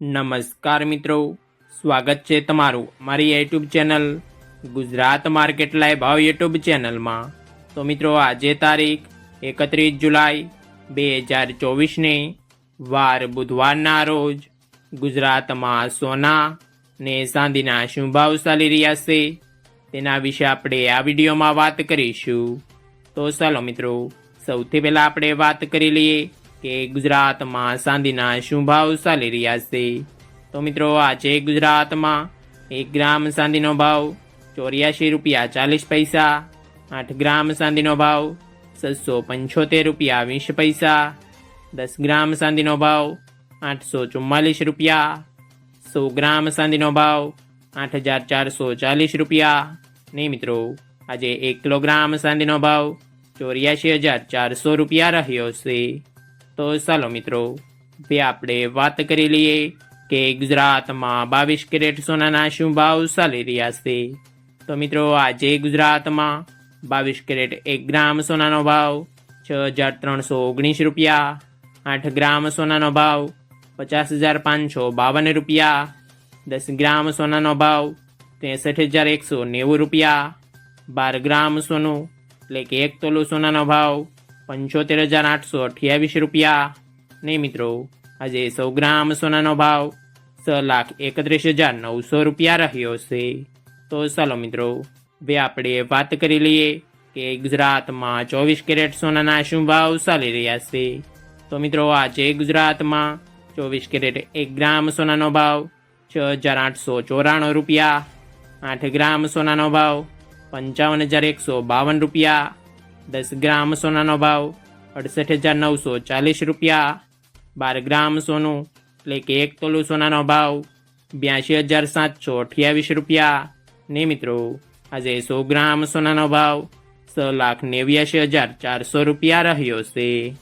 નમસ્કાર મિત્રો. સ્વાગત છે તમારું મારી YouTube channel Gujarat market live ભાવ યુટ્યુબ ચેનલમાં. તો મિત્રો, આજે તારીખ એકત્રીસ જુલાઈ બે હજાર ચોવીસને વાર બુધવારના રોજ ગુજરાતમાં સોના ને ચાંદીના શું ભાવ ચાલી રહ્યા છે તેના વિશે આપણે આ વિડીયોમાં વાત કરીશું. તો ચાલો મિત્રો, સૌથી પહેલાં આપણે વાત કરી લઈએ કે ગુજરાતમાં ચાંદીના શું ભાવ ચાલી રહ્યા છે? તો મિત્રો, આજે ગુજરાતમાં એક ગ્રામ ચાંદીનો ભાવ ચોર્યાસી રૂપિયા ચાલીસ પૈસા, આઠ ગ્રામ ચાંદીનો ભાવ છસો પંચોતેર રૂપિયા વીસ પૈસા, દસ ગ્રામ ચાંદીનો ભાવ આઠસો ચુમ્માલીસ રૂપિયા, સો ગ્રામ ચાંદીનો ભાવ આઠ હજાર ચારસો ચાલીસ રૂપિયા. ને મિત્રો, આજે એક કિલોગ્રામ ચાંદીનો ભાવ ચોર્યાસી હજાર ચારસો રૂપિયા રહ્યો છે. તો ચાલો મિત્રો, હવે આપણે વાત કરી લઈએ કે ગુજરાતમાં બાવીસ કેરેટ સોનાના શું ભાવ ચાલી રહ્યા છે. તો મિત્રો, આજે ગુજરાતમાં બાવીસ કેરેટ એક ગ્રામ સોનાનો ભાવ છ હજાર ત્રણસો ઓગણીસ રૂપિયા, આઠ ગ્રામ સોનાનો ભાવ પચાસ હજાર પાંચસો બાવન રૂપિયા, દસ ગ્રામ સોનાનો ભાવ ત્રેસઠ હજાર એકસો નેવું રૂપિયા, બાર ગ્રામ સોનું એટલે કે એક તોલું સોનાનો ભાવ પંચોતેર હજાર આઠસો અઠ્યાવીસ રૂપિયા. ને મિત્રો, આજે સો ગ્રામ સોનાનો ભાવ છ લાખ એકત્રીસ હજાર નવસો રૂપિયા રહ્યો છે. તો ચાલો મિત્રો, હવે આપણે વાત કરી લઈએ કે ગુજરાતમાં ચોવીસ કેરેટ સોનાના શું ભાવ ચાલી રહ્યા છે. તો મિત્રો, આજે ગુજરાતમાં ચોવીસ કેરેટ એક ગ્રામ સોનાનો ભાવ છ હજાર આઠસો ચોરાણું રૂપિયા. આઠ ગ્રામ સોનાનો ભાવ પંચાવન હજાર એકસો બાવન રૂપિયા. દસ ગ્રામ સોનાનો ભાવ અડસઠ હજાર નવસો ચાલીસ રૂપિયા. બાર ગ્રામ સોનું એટલે કે એક તોલું સોનાનો ભાવ બ્યાસી હજાર સાતસો અઠ્યાવીસ રૂપિયા. ને મિત્રો, આજે સો ગ્રામ સોનાનો ભાવ છ લાખ નેવ્યાસી હજાર ચારસો રૂપિયા રહ્યો છે.